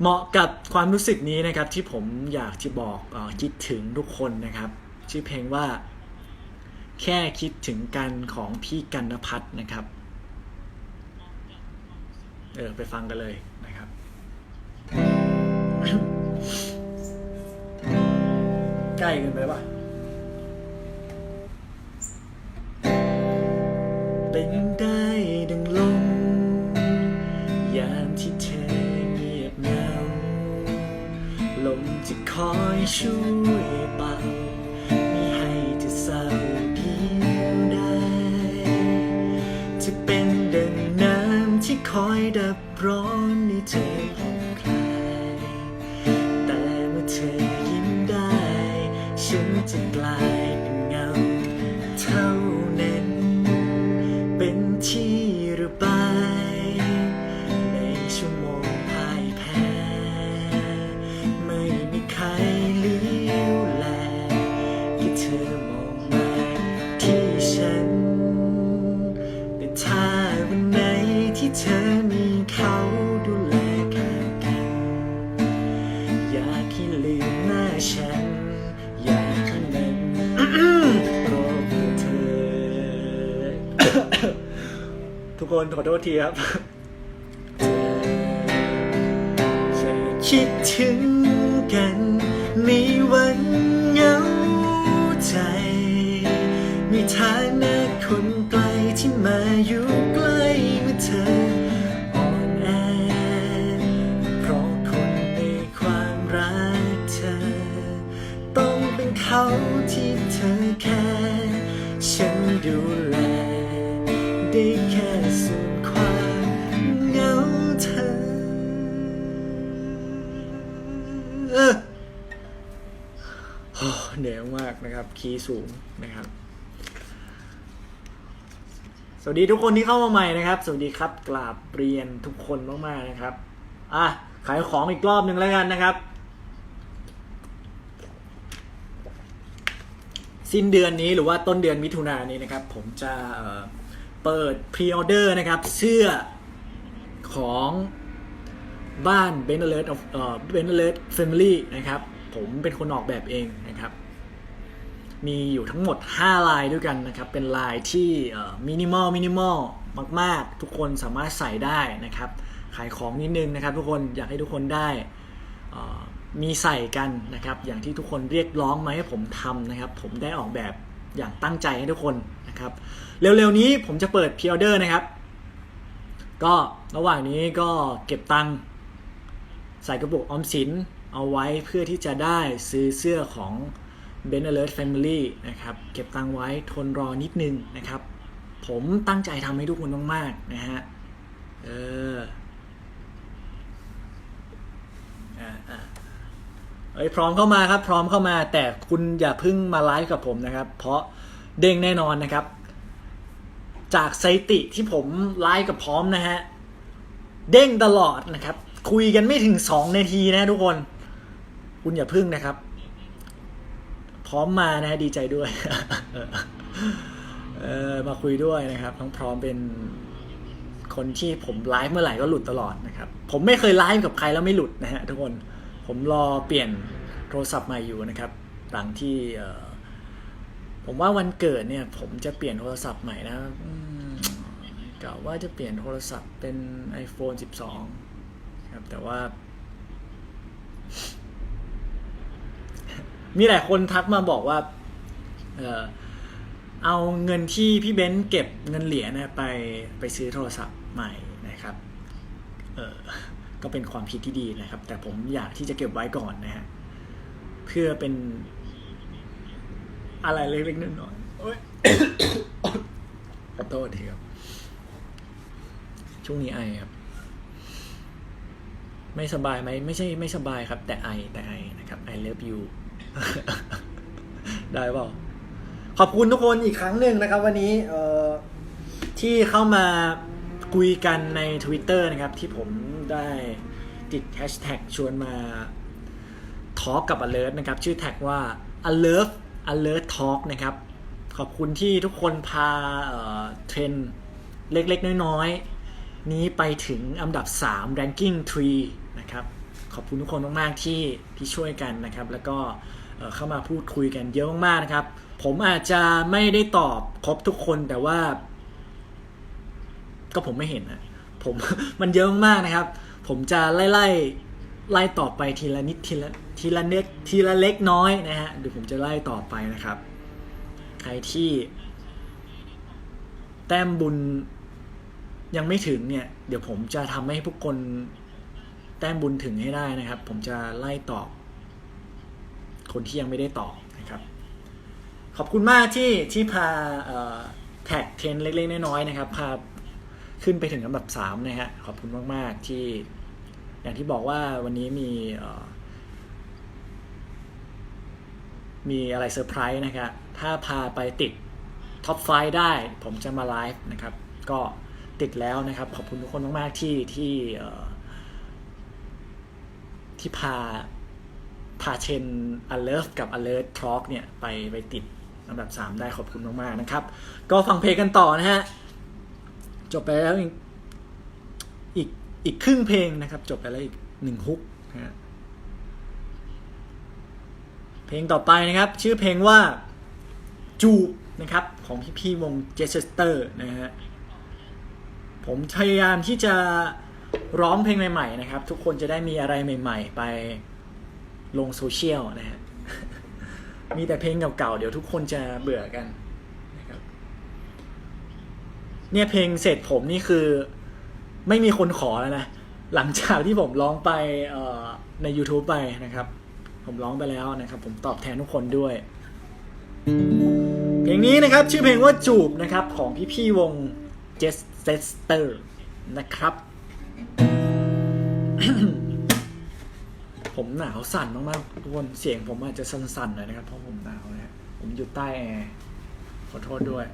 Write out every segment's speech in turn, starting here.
เหมาะกับความรู้สึกนี้นะครับที่ผมอยากจะบอกออคิดถึงทุกคนนะครับ ชื่อเพลงว่า แค่คิดถึงกันของพี่กันนพัฒน์นะครับเออไปฟังกันเลยนะครับ ใกล้กันไปปะเป็นได้ดังลม คอยช่วยปัง ทษทีครับแค่คิดถึงกันในวันเหงาใจ มีฐานะคนไกลที่มาอยู่ใกล้เมื่อเธออ่อนแอ เพราะคนในความรักเธอ ต้องเป็นเขาที่เธอแค่ฉันดูแล นะครับคีย์สูงนะครับสวัสดีทุกคนที่เข้ามาใหม่นะครับ สวัสดีครับกราบเรียนทุกคนมากๆนะครับอะขายของอีกรอบหนึ่งแล้วกันนะครับ สิ้นเดือนนี้หรือว่าต้นเดือนมิถุนายนนี้นะครับ ผมจะเอ่อเปิดพรีออเดอร์นะครับ เสื้อของบ้าน b e n a l e r t of เอ่อ b e n a l e r t Family นะครับ ผมเป็นคนออกแบบเองนะครับ มีอยู่ทั้งหมด 5 ลายด้วยกันนะครับ เป็นลายที่มินิมอลมินิมอลมาก ๆ ทุกคนสามารถใส่ได้นะครับ ขายของนิดนึงนะครับ ทุกคนอยากให้ทุกคนได้มีใส่กันนะครับ อย่างที่ทุกคนเรียกร้องมาให้ผมทำนะครับ ผมได้ออกแบบอย่างตั้งใจให้ทุกคนนะครับ เร็วๆนี้ผมจะเปิดพิออเดอร์นะครับ ก็ระหว่างนี้ก็เก็บตังค์ใส่กระปุกออมสินเอาไว้เพื่อที่จะได้ซื้อเสื้อของ b e n Alert Family นะครับเก็บตังไว้ทนรอนิดนึงนะครับ ผมตั้งใจทำให้ทุกคนมากๆนะฮะเอออ่าอ่าเอ้ยพร้อมเข้ามาครับพร้อมเข้ามา แต่คุณอย่าพิ่งมาไลฟ์กับผมนะครับ เพราะเด้งแน่นอนนะครับ จากสถิติที่ผมไลฟ์กับพร้อมนะฮะเด้งตลอดนะครับ คุยกันไม่ถึงสองนาทีนะทุกคน คุณอย่าพึ่งนะครับ พร้อมมานะดีใจด้วยเออมาคุยด้วยนะครับน้องพร้อมเป็นคนที่ผมไลฟ์เมื่อไหร่ก็หลุดตลอดนะครับ ผมไม่เคยไลฟ์กับใครแล้วไม่หลุดนะฮะทุกคนผมรอเปลี่ยนโทรศัพท์ใหม่อยู่นะครับ หลังที่เออผมว่าวันเกิดเนี่ย ผมจะเปลี่ยนโทรศัพท์ใหม่นะกะว่าจะเปลี่ยนโทรศัพท์เป็น iPhone 12 ครับแต่ว่า มีหลายคนทักมาบอกว่า เออเอาเงินที่พี่เบนซ์เก็บเงินเหรียญนะไปไปซื้อโทรศัพท์ใหม่นะครับเออก็เป็นความคิดที่ดีนะครับ แต่ผมอยากที่จะเก็บไว้ก่อนนะฮะเพื่อเป็นอะไรเล็กๆน้อยๆโอ๊ยขอโทษทีครับ ช่วงนี้ไอครับ ไม่สบายไหมไม่ใช่ไม่สบายครับ แต่ไอแต่ไอนะครับ I love you ได้เปล่าขอบคุณทุกคนอีกครั้งหนึ่งนะครับ วันนี้เออที่เข้ามาคุยกันใน Twitter นะครับ ที่ผมได้ติดแฮชแท็กชวนมาทอ l k กับ alert นะครับ ชื่อแท็กว่า alert alert talk นะครับ ขอบคุณที่ทุกคนพาเอ่อเทรนเล็กๆ น้อยๆ นี้ไปถึงอันดับ 3 ranking 3 นะครับ ขอบคุณทุกคนมากๆที่ที่ช่วยกันนะครับ แล้วก็ เข้ามาพูดคุยกันเยอะมากๆนะครับ ผมอาจจะไม่ได้ตอบครบทุกคนแต่ว่า ก็ผมไม่เห็นนะผมมันเยอะมากนะครับ ผมจะไล่ไล่ไล่ต่อไปทีละนิดทีละทีละเน็กทีละเล็กน้อยนะฮะเดี๋ยวผมจะไล่ต่อไปนะครับ ใครที่ แต้มบุญยังไม่ถึงเนี่ย เดี๋ยวผมจะทำให้พวกคนแต้มบุญถึงให้ได้นะครับ ผมจะไล่ตอบ คนที่ยังไม่ได้ตอบนะครับ ขอบคุณมากที่ที่พาแท็กเทนเล็กๆน้อยๆนะครับพาขึ้นไปถึงอันดับสามนะฮะขอบคุณมากๆที่อย่างที่บอกว่าวันนี้มีมีอะไรเซอร์ไพรส์นะครับ ถ้าพาไปติดท็อปไฟได้ผมจะมาไลฟ์นะครับ ก็ติดแล้วนะครับ ขอบคุณทุกคนมาก ๆ ที่ที่ที่พา พาเชน alert กับ alert talk เนี่ยไปไปติดอันดับ 3 ได้ขอบคุณมาก ๆ นะครับ ก็ฟังเพลงกันต่อนะฮะ จบไปแล้วอีกอีกครึ่งเพลงนะครับ จบไปแล้วอีกหนึ่งฮุกนะฮะเพลงต่อไปนะครับ ชื่อเพลงว่าจูบนะครับ ของพี่พี่วงเจสเตอร์นะฮะ ผมพยายามที่จะร้องเพลงใหม่ ๆ นะครับ ทุกคนจะได้มีอะไรใหม่ ๆ ไป ลงโซเชียลนะฮะ มีแต่เพลงเก่าๆ เดี๋ยวทุกคนจะเบื่อกันนะครับ เนี่ยเพลงเสร็จผมนี่คือไม่มีคนขอแล้วนะ หลังจากที่ผมร้องไปใน YouTube ไปนะครับ ผมร้องไปแล้วนะครับ ผมตอบแทนทุกคนด้วย เพลงนี้นะครับชื่อเพลงว่าจูบนะครับของพี่ๆวง j e s t e r นะครับ ผมหนาวสั่นมากๆทุกคนเสียงผมอาจจะสั่นๆหน่อยนะครับเพราะผมหนาวนะผมอยู่ใต้แอร์ขอโทษด้วย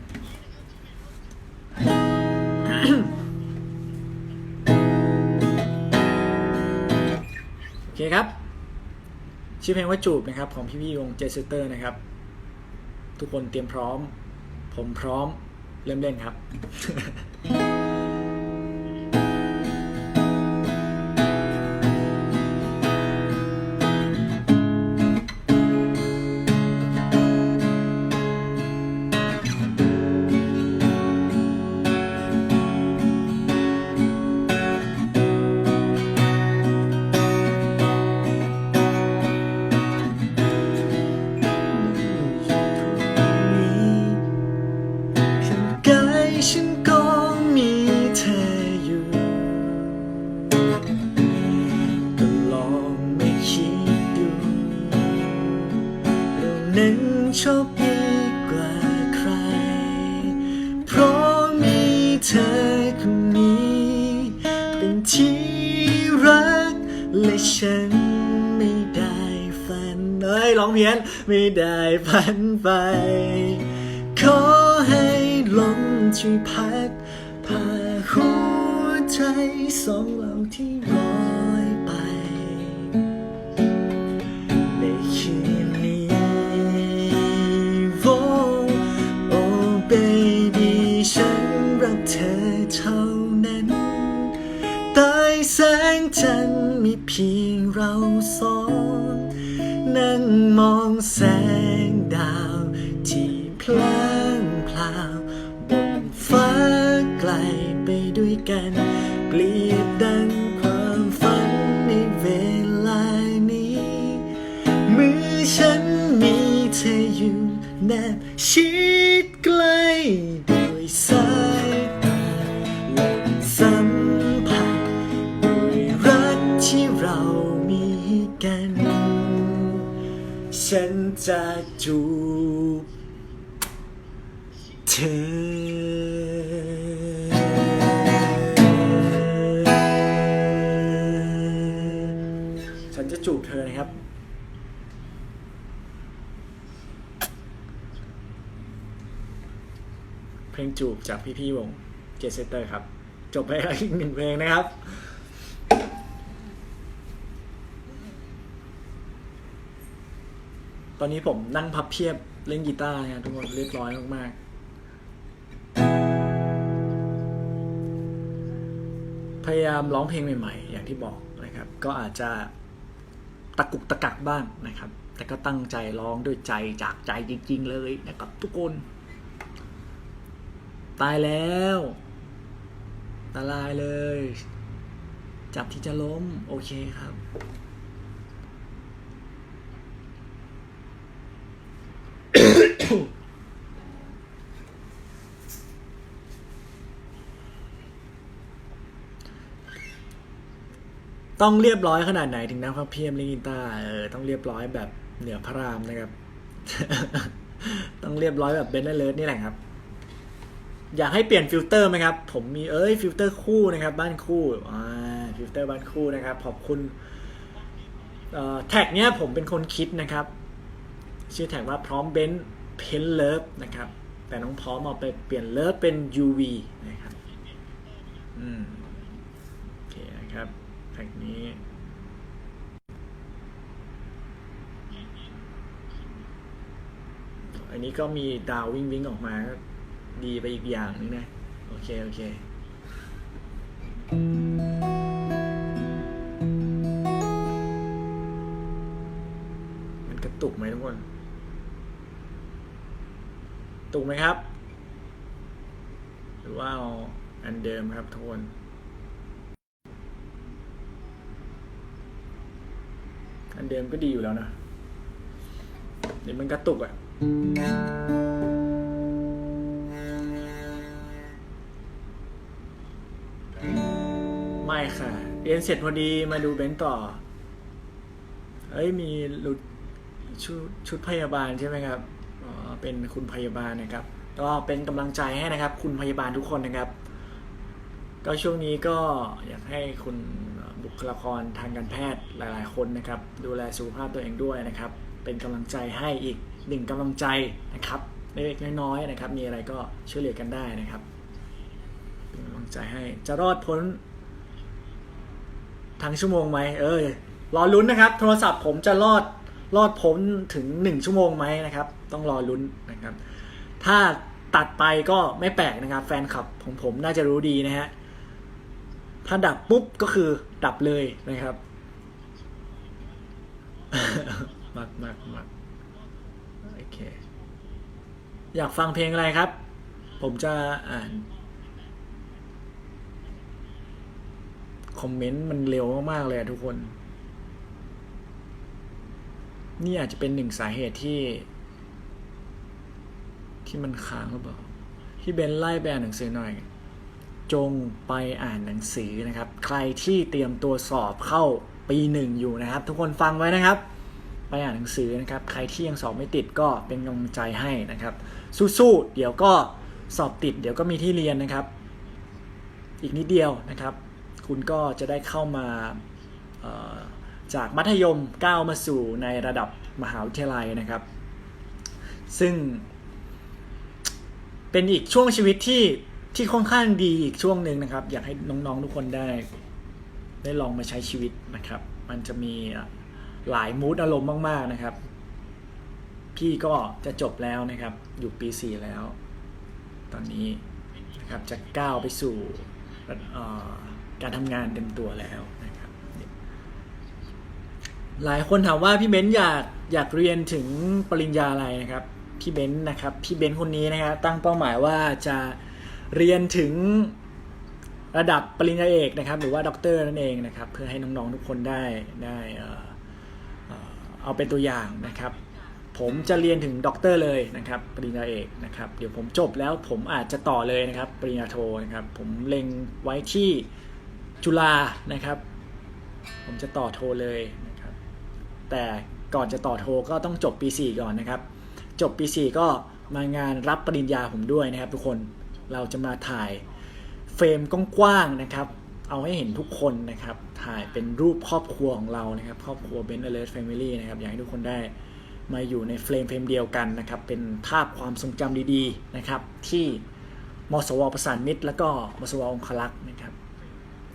โอเคครับ ชื่อเพลงว่าจูบนะครับ ของพี่ๆวงเจสเตอร์นะครับ ทุกคนเตรียมพร้อม ผมพร้อมเริ่มเล่นครับ เรานั้นโชคดีกว่าใคร เพราะมีเธอคนนี้ เป็นที่รักและฉันไม่ได้ฝันเอ้ยร้องเพี้ยนไม่ได้ฝันไป ขอให้ลมช่วยพัดพาหัวใจสองเรา ร์มีเพียงเราสองนั่งมองแสงดาวที่พลางพลาวบนฟ้าไกลไปด้วยกัน เปรียบดังความฝันในเวลานี้ มือฉันมีเธออยู่แนบชิด จะจูบเธอฉันจะจูบเธอนะครับเพลงจูบจากพี่ๆวงเจสเตอร์ครับ จบไปแล้วอีกหนึ่งเพลงนะครับ ตอนนี้ผมนั่งพับเพียบเล่นกีตาร์นะทุกคนเรียบร้อยมากๆ พยายามร้องเพลงใหม่ๆ อย่างที่บอกนะครับ ก็อาจจะตะกุกตะกักบ้างนะครับ แต่ก็ตั้งใจร้องด้วยใจจากใจจริง ๆ เลยนะครับทุกคน ตายแล้วตาลายเลย จับที่จะล้ม โอเคครับ ต้องเรียบร้อยขนาดไหนถึงนะครับพีเอ็มลิงกินตาเออต้องเรียบร้อยแบบเหนือพระรามนะครับ ต้องเรียบร้อยแบบเบนเนเลิร์นี่แหละครับ อยากให้เปลี่ยนฟิลเตอร์ไหมครับ ผมมีเอ้ยฟิลเตอร์คู่นะครับ บ้านคู่อ่าฟิลเตอร์บ้านคู่นะครับ ขอบคุณแท็กเนี้ยผมเป็นคนคิดนะครับ ชื่อแท็กว่าพร้อมเบนเพนเลิฟนะครับ แต่น้องพร้อมเอาไปเปลี่ยนเลิฟเป็น UV นะครับ อืม โอเคนะครับ แท็กนี้ อันนี้ก็มีดาววิ่งวิ่งออกมา ดีไปอีกอย่างนึงนะ โอเค โอเคมันกระตุกไหมทุกคน ตุกไหมครับ หรือว่าอาอันเดิมครับทุกคน อันเดิมก็ดีอยู่แล้วนะเดี๋ยวมันกระตุกอะ่ะไม่ค่ะ เรียนเสร็จพอดีมาดูเบนซ์ต่อ เอ้ยมีรุดชุดชุดพยาบาลใช่ไหมครับอ๋อเป็นคุณพยาบาลนะครับ ก็เป็นกำลังใจให้นะครับ คุณพยาบาลทุกคนนะครับ ก็ช่วงนี้ก็อยากให้คุณ บุคลากรทางการแพทย์หลาย ๆ คนนะครับ ดูแลสุขภาพตัวเองด้วยนะครับ เป็นกำลังใจให้อีกหนึ่งกำลังใจนะครับเล็กๆน้อยๆนะครับ มีอะไรก็ช่วยเหลือกันได้นะครับเป็นกำลังใจให้จะรอดพ้นทั้งชั่วโมงไหมเออรอลุ้นนะครับ โทรศัพท์ผมจะรอดรอดพ้นถึงหนึ่งชั่วโมงไหมนะครับ ต้องรอลุ้นนะครับ ถ้าตัดไปก็ไม่แปลกนะครับ แฟนคลับของผมน่าจะรู้ดีนะฮะ ถ้าดับปุ๊บก็คือดับเลยนะครับมากมากมากโอเค อยากฟังเพลงอะไรครับ ผมจะอ่าน คอมเมนต์มันเร็วมาก ๆ เลยทุกคน นี่อาจจะเป็นหนึ่งสาเหตุที่ ที่มันค้างหรือเปล่าพี่เบนไล่ไปอ่านหนังสือหน่อย จงไปอ่านหนังสือนะครับ ใครที่เตรียมตัวสอบเข้าปีหนึ่งอยู่นะครับ ทุกคนฟังไว้นะครับ ไปอ่านหนังสือนะครับ ใครที่ยังสอบไม่ติดก็เป็นกำลังใจให้นะครับ สู้ๆเดี๋ยวก็สอบติด เดี๋ยวก็มีที่เรียนนะครับ อีกนิดเดียวนะครับ คุณก็จะได้เข้ามาจากมัธยมก้าวมาสู่ในระดับมหาวิทยาลัยนะครับ ซึ่งเป็นอีกช่วงชีวิตที่ ที่ค่อนข้างดีอีกช่วงหนึ่งนะครับ อยากให้น้องๆทุกคนได้ ได้ลองมาใช้ชีวิตนะครับ มันจะมีหลายมูดอารมณ์มากๆนะครับ พี่ก็จะจบแล้วนะครับ อยู่ปีสี่แล้ว ตอนนี้นะครับจะก้าวไปสู่การทำงานเต็มตัวแล้วนะครับ หลายคนถามว่าพี่เบนซ์อยากอยากเรียนถึงปริญญาอะไรนะครับ พี่เบนซ์นะครับ พี่เบนซ์คนนี้นะครับตั้งเป้าหมายว่าจะ เรียนถึงระดับปริญญาเอกนะครับ หรือว่าด็อกเตอร์นั่นเองนะครับ เพื่อให้น้องๆทุกคนได้ได้เอาเป็นตัวอย่างนะครับ ผมจะเรียนถึงด็อกเตอร์เลยนะครับ ปริญญาเอกนะครับ เดี๋ยวผมจบแล้วผมอาจจะต่อเลยนะครับ ปริญญาโทนะครับ ผมเล็งไว้ที่จุฬานะครับ ผมจะต่อโทเลยนะครับ แต่ก่อนจะต่อโทก็ต้องจบปี 4 ก่อนนะครับ จบปี 4 ก็มางานรับปริญญาผมด้วยนะครับทุกคน เราจะมาถ่ายเฟรมกว้างๆนะครับ เอาให้เห็นทุกคนนะครับ ถ่ายเป็นรูปครอบครัวของเรานะครับ ครอบครัว Ben Alert Family นะครับ อยากให้ทุกคนได้มาอยู่ในเฟรมเฟรมเดียวกันนะครับ เป็นภาพความทรงจำดีๆนะครับ ที่มสวประสานมิตร แล้วก็มสวองคลักษ์นะครับ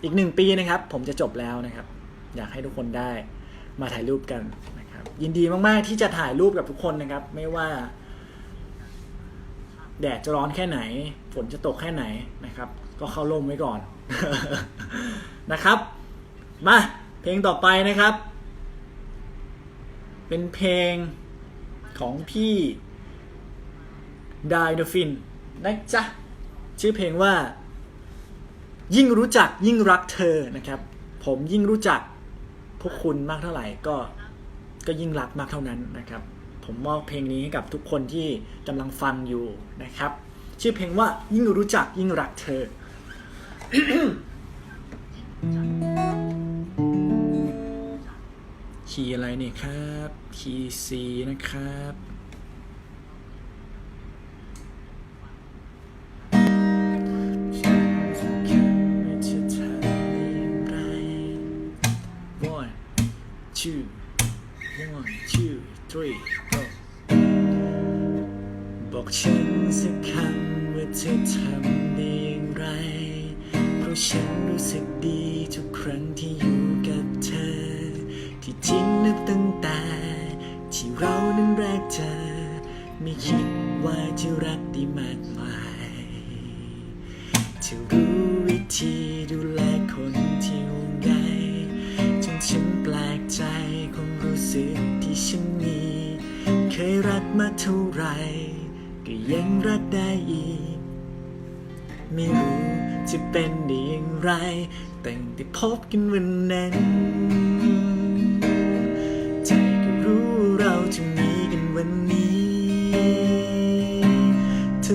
อีกหนึ่งปีนะครับ ผมจะจบแล้วนะครับ อยากให้ทุกคนได้มาถ่ายรูปกันนะครับ ยินดีมากๆที่จะถ่ายรูปกับทุกคนนะครับ ไม่ว่า แดดจะร้อนแค่ไหน ฝนจะตกแค่ไหนนะครับ ก็เข้าร่มไว้ก่อนนะครับ มาเพลงต่อไปนะครับ เป็นเพลงของพี่ไดโดฟินนะจ๊ะ ชื่อเพลงว่า ยิ่งรู้จักยิ่งรักเธอนะครับ ผมยิ่งรู้จักพวกคุณมากเท่าไหร่ก็ก็ยิ่งรักมากเท่านั้นนะครับ ผมมอบเพลงนี้ให้กับทุกคนที่กำลังฟังอยู่นะครับ ชื่อเพลงว่ายิ่งรู้จักยิ่งรักเธอ คีย์อะไรเนี่ยครับ คีย์ C นะครับ ไม่คิดว่าจะรักได้มากมายจะรู้วิธีดูแลคนที่ห่วงใยจนฉันแปลกใจความรู้สึกที่ฉันมี เคยรักมาเท่าไหรก็ยังรักได้อีก ไม่รู้จะเป็นได้อย่างไร แตั้งแต่พบกันวันนั้น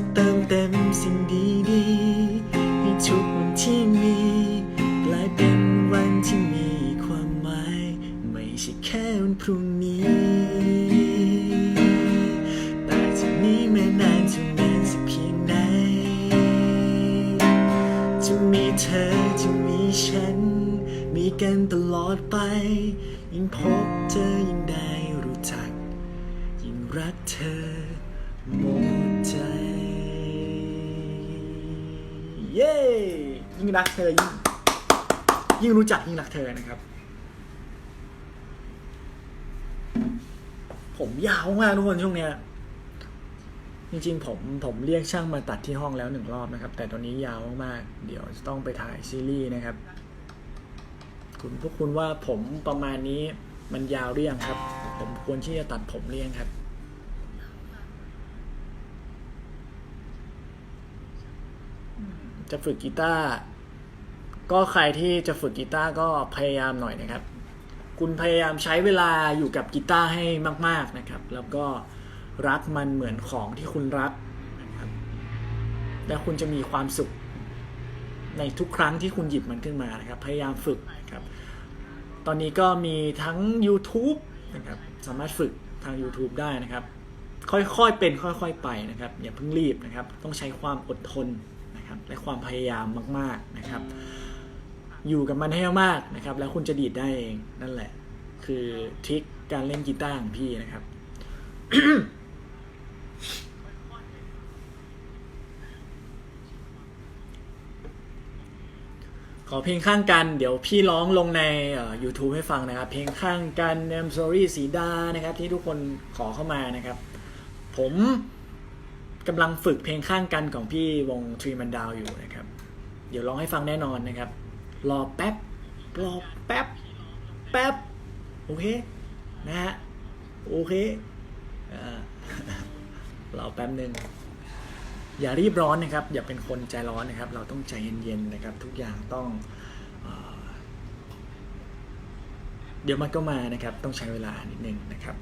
เธอเติมเต็มสิ่งดีๆ ให้ทุกวันที่มีกลายเป็นวันที่มีความหมาย ไม่ใช่แค่วันพรุ่งนี้ แต่จากนี้ไม่นานจะนานสักเพียงไหน จะมีเธอจะมีฉัน มีกันตลอดไป ยิ่งพบเธอยิ่งได้รู้จัก ยิ่งรักเธอมดใเย้ยิ่งรักเธอยิ่งยิ่งรู้จักยิ่งรักเธอนะครับ ผมยาวมากทุกคนช่วงเนี้ยจริงๆผมผมเรียกช่างมาตัดที่ห้องแล้วหนึ่งรอบนะครับ แต่ตอนนี้ยาวมากๆเดี๋ยวจะต้องไปถ่ายซีรีส์นะครับ คุณพวกคุณว่าผมประมาณนี้มันยาวหรือยังครับ ผมควรที่จะตัดผมหรือยังครับ จะฝึกกีตาร์ก็ใครที่จะฝึกกีตาร์ก็พยายามหน่อยนะครับ คุณพยายามใช้เวลาอยู่กับกีตาร์ให้มาก ๆนะครับ แล้วก็รักมันเหมือนของที่คุณรักนะครับ แล้วคุณจะมีความสุขในทุกครั้งที่คุณหยิบมันขึ้นมานะครับ พยายามฝึกนะครับ ตอนนี้ก็มีทั้ง YouTube นะครับ สามารถฝึกทาง YouTube ได้นะครับ ค่อยๆเป็นค่อย ๆ ไปนะครับ อย่าเพิ่งรีบนะครับ ต้องใช้ความอดทน นะครับและความพยายามมาก ๆนะครับ อยู่กับมันให้มากๆนะครับ แล้วคุณจะดีดได้เองนั่นแหละ คือทริคการเล่นกีตาร์ของพี่นะครับขอเพลงข้างกันเดี๋ยวพี่ร้องลงใน YouTube ให้ฟังนะครับ เพลงข้างกัน I'm sorry สีดานะครับ ที่ทุกคนขอเข้ามานะครับ ผม กำลังฝึกเพลงข้างกันของพี่วง Tree Man Down อยู่นะครับ เดี๋ยวร้องให้ฟังแน่นอนนะครับ รอแป๊บ รอแป๊บ แป๊บ โอเค นะฮะ โอเคอ่ารอแป๊บหนึ่งอย่ารีบร้อนนะครับ อย่าเป็นคนใจร้อนนะครับ เราต้องใจเย็นๆนะครับ ทุกอย่างต้องเอเดี๋ยวมันก็มานะครับ ต้องใช้เวลานิดนึงนะครับ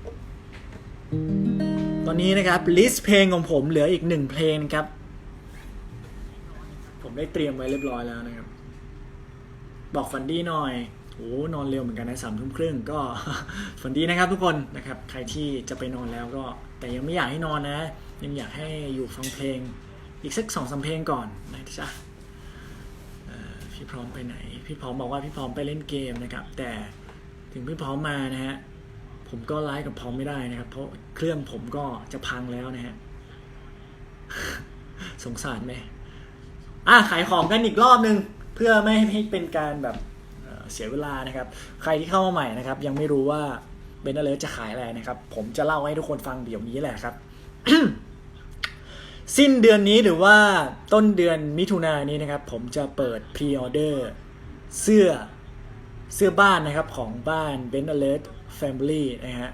ตอนนี้นะครับลิสต์เพลงของผมเหลืออีกหนึ่งเพลงครับ ผมได้เตรียมไว้เรียบร้อยแล้วนะครับ บอกฝันดีหน่อยโอ้นอนเร็วเหมือนกันนะสามทุ่มครึ่งก็ฝันดีนะครับทุกคนนะครับ ใครที่จะไปนอนแล้วก็ แต่ยังไม่อยากให้นอนนะ ยังอยากให้อยู่ฟังเพลง อีกสักสองสามเพลงก่อนนะจ๊ะพี่พร้อมไปไหน พี่พร้อมบอกว่าพี่พร้อมไปเล่นเกมนะครับ แต่ถึงพี่พร้อมมานะฮะ ผมก็ไลฟ์กับพร้อมไม่ได้นะครับ เพราะเครื่องผมก็จะพังแล้วนะฮะสงสารไหมอะขายของกันอีกรอบนึง เพื่อไม่ให้เป็นการแบบเสียเวลานะครับ ใครที่เข้ามาใหม่นะครับ ยังไม่รู้ว่าเบนเ l เลจะขายอะไรนะครับ ผมจะเล่าให้ทุกคนฟังเดี๋ยวนี้แหละครับ สิ้นเดือนนี้หรือว่าต้นเดือนมิถุนายนนี้นะครับ ผมจะเปิดพรีออเดอร์เสื้อเสื้อบ้านนะครับของบ้าน b e n a l e r t Family นะฮะ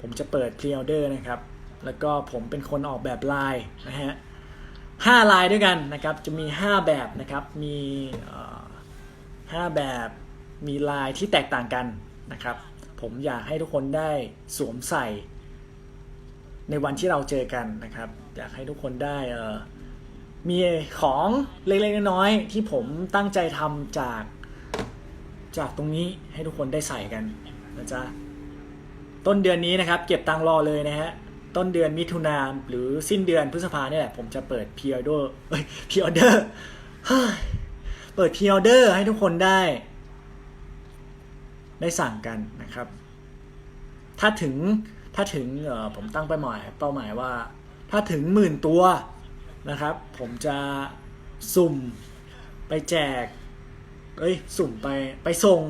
ผมจะเปิดพรีออเดอร์นะครับ แล้วก็ผมเป็นคนออกแบบลายนะฮะห้าลายด้วยกันนะครับ จะมี 5 แบบนะครับ มีห้าแบบ มีลายที่แตกต่างกันนะครับ ผมอยากให้ทุกคนได้สวมใส่ ในวันที่เราเจอกันนะครับ อยากให้ทุกคนได้มีของเล็กๆน้อยๆที่ผมตั้งใจทำจากจากตรงนี้ให้ทุกคนได้ใส่กันนะจ๊ะ ต้นเดือนนี้นะครับเก็บตังรอเลยนะฮะต้นเดือนมิถุนาหรือสิ้นเดือนพฤษภาเนี่ยแหละผมจะเปิดพ r ออเดอร์เอ้ยพ r ออเดอร์เปิดพ r ออเดอร์ให้ทุกคนได้ ได้สั่งกันนะครับ ถ้าถึงถ้าถึงเออผมตั้งเป้าหมายเป้าหมายว่า ถ้าถึงหมื่นตัวนะครับ ผมจะสุ่มไปแจก เอ้ย สุ่มไปไปส่ง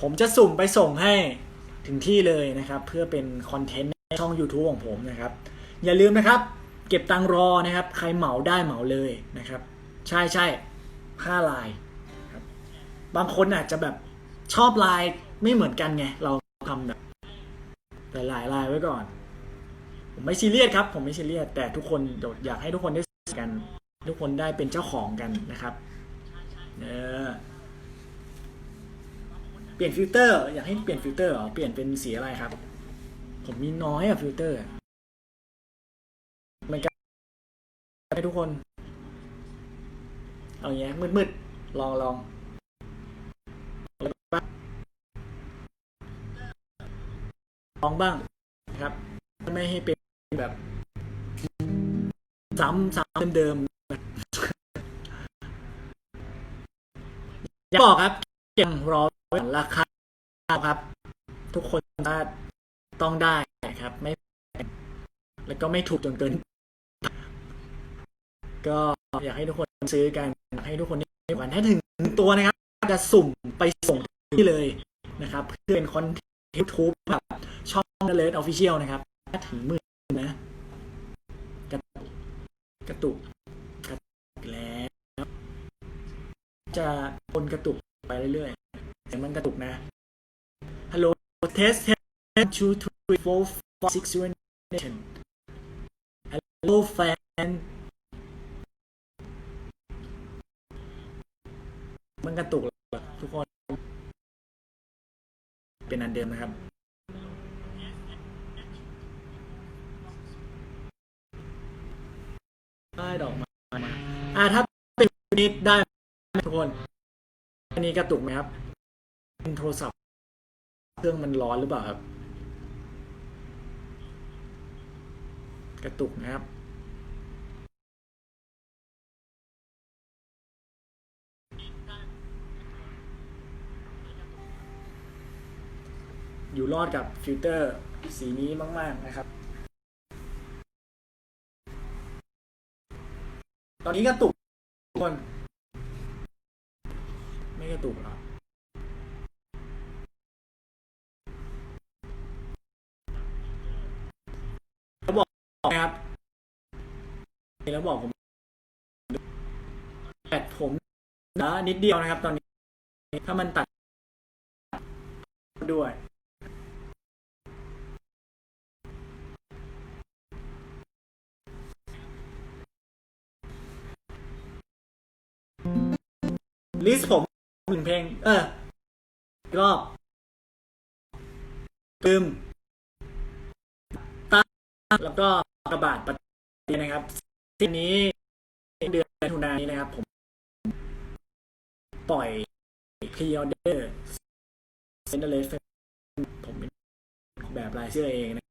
ผมจะสุ่มไปส่งให้ ถึงที่เลยนะครับ เพื่อเป็นคอนเทนต์ในช่อง YouTube ของผมนะครับ อย่าลืมนะครับ เก็บตังรอนะครับ ใครเหมาได้เหมาเลยนะครับ ใช่ใช่ห้าลายครับบางคนอาจจะแบบชอบลายไม่เหมือนกันไง เราทำแบบหลายๆลายไว้ก่อน ผมไม่ซีเรียสครับ ผมไม่ซีเรียสแต่ทุกคนอยากให้ทุกคนได้กัน ทุกคนได้เป็นเจ้าของกันนะครับ เออ เปลี่ยนฟิลเตอร์อยากให้เปลี่ยนฟิลเตอร์เหรอเปลี่ยนเป็นสีอะไรครับ ผมมีน้อยอะฟิลเตอร์มันก็ให้ทุกคน เอาอย่างเงี้ยมืดๆลองลองลองบ้างนะครับ ไม่ให้เป็นแบบซ้ำซ้ำเดิมๆอย่าบอกครับเก็บรอไว้ก่อนราคาครับ ทุกคนสามารถต้องได้ครับ ไม่ แล้วก็ไม่ถูกจนเกิน ก็อยากให้ทุกคนซื้อกันอยากให้ทุกคนได้หวันถ้าถึงตัวนะครับ จะสุ่มไปส่งที่เลยนะครับ เพื่อเป็นคอนเทนต์ยูทูบแบบช่องเลดออฟฟิเชียลนะครับถ้าถึงหมื่นนะกระตุกกระตุกกระตุกแล้ว จะคนกระตุกไปเรื่อย เสียงมันกระตุกนะ ฮัลโหล test test two three four five six seven nation hello fan มันกระตุกเหรอทุกคน เป็นอันเดิมนะครับได้ดอกมาอ่าถ้าเป็นนิดได้ทุกคน อันนี้กระตุกไหมครับ โทรศัพท์ เครื่องมันร้อนหรือเปล่าครับ กระตุกนะครับอยู่รอดกับฟิลเตอร์สีนี้มาก ๆ นะครับ ตอนนี้กระตุกทุกคน แล้วบอกผมแบตผมนะนิดเดียวนะครับ ตอนนี้ ถ้ามันตัดด้วยลิสต์ผมหนึ่งเพลง เออกรอบลืมตั้งแล้วก็กระบาดปฏินะครับ ทีนี้เดือนมิถุนายนนี้นะครับ ผม ปล่อยพรีออเดอร์เซนเดอร์เลสผมแบบลายเสื้อเองนะ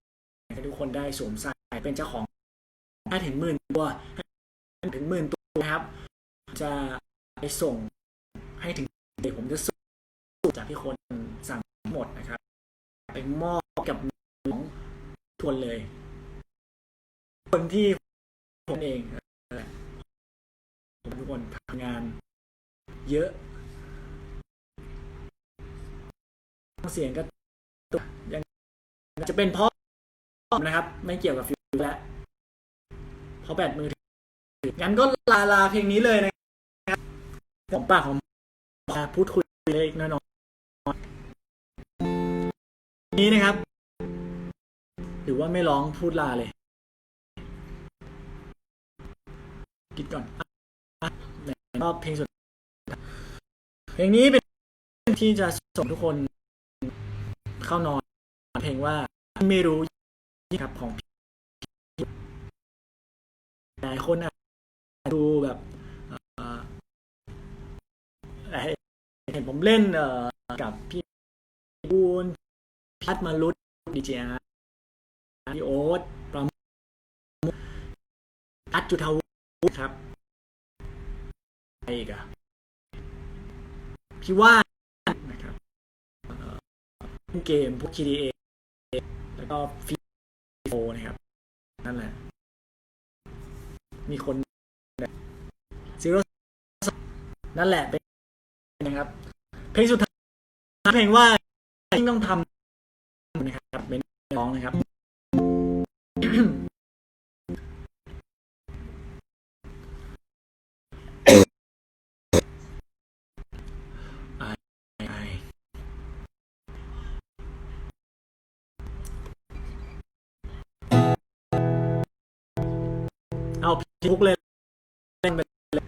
ให้ทุกคนได้สวมใส่เป็นเจ้าของถ้าถึงหมื่นตัวถ้าถึงหมื่นตัวนะครับ จะไปส่งให้ถึงเดี๋ยวผมจะสูจากที่คนสั่งทั้งหมดนะครับ ไปมอบกับน้องทวนเลย คนที่ ผมเองผมทุกคนทำงาน เยอะเสียงก็ตุกยังจะเป็นเพราะนะครับ ไม่เกี่ยวกับฟิวแล้วเพราะแบตมือถืองั้นก็ลาลาเพลงนี้เลยนะครับผมปากของพูดคุยเล็กน้อยนี้นะครับ หรือว่าไม่ร้องพูดลาเลย คิดก่อนรอบเพลงสุด เพลงนี้เป็นที่จะส่งทุกคนเข้านอน เพลงว่าไม่รู้ครับของพี่หลายคนอาจจะดูแบบเอ่อเห็นผมเล่นกับพี่บูนพัดมารุดดีเจอาร์พี่โอ๊ตประมุขอัจจุทาว ครับใครอีกอะพี่ว่านะครับเอ่อเล่นเกมพวก KDA แล้วก็ฟีโฟนะครับ นั่นแหละ มีคนซีโร่นั่นแหละเป็นนะครับ เพลงสุดท้ายเพลงว่าที่ต้องทำนะครับเป็นร้องนะครับ เอาพี่พุกเลยเล่นไปเลย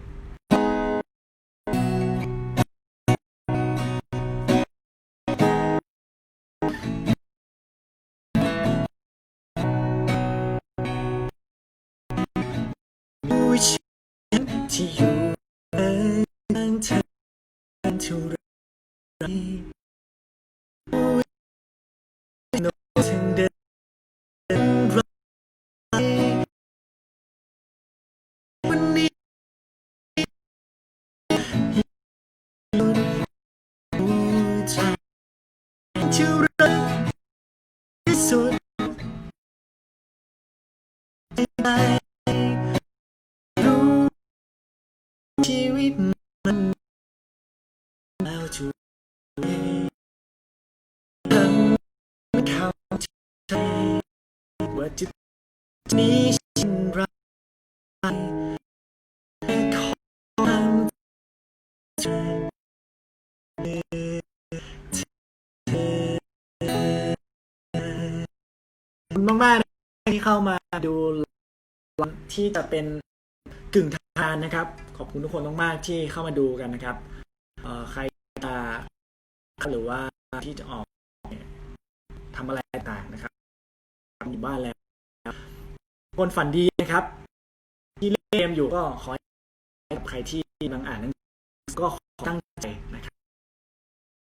ผู้ฉันที่อยู่เอ่ยทางเธอเท่าไร ที่รักที่สุดไม่รู้ชีวิตมันแล้วจุดทำให้เข้าใจว่าจุดนี้ฉันรักแต่ขอทำใจ มากๆนะที่เข้ามาดูที่จะเป็นกึ่งทานนะครับ ขอบคุณทุกคนมากๆที่เข้ามาดูกันนะครับเออใครจะหรือว่าที่จะออกทำอะไรต่างนะครับอยู่บ้านแล้วคนฝันดีนะครับ ที่เล่นเกมอยู่ก็ขอให้กับใครที่กำลังอ่านหนังสือก็ขอตั้งใจนะครับ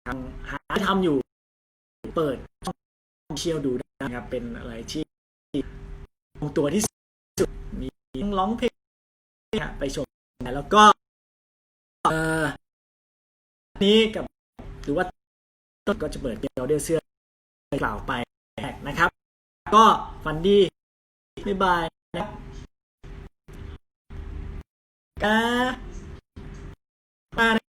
ทำหาทำอยู่ เปิดช่องเชียวดู นะครับเป็นอะไรที่ลงตัวที่สุดมีร้องเพลงไปชมแล้วก็นี้กับหรือว่าต้นก็จะเปิดเดียวเดียวเสื้อกล่าวไปนะครับ ก็ฝันดีบ๊ายบายนะครับอ่ามา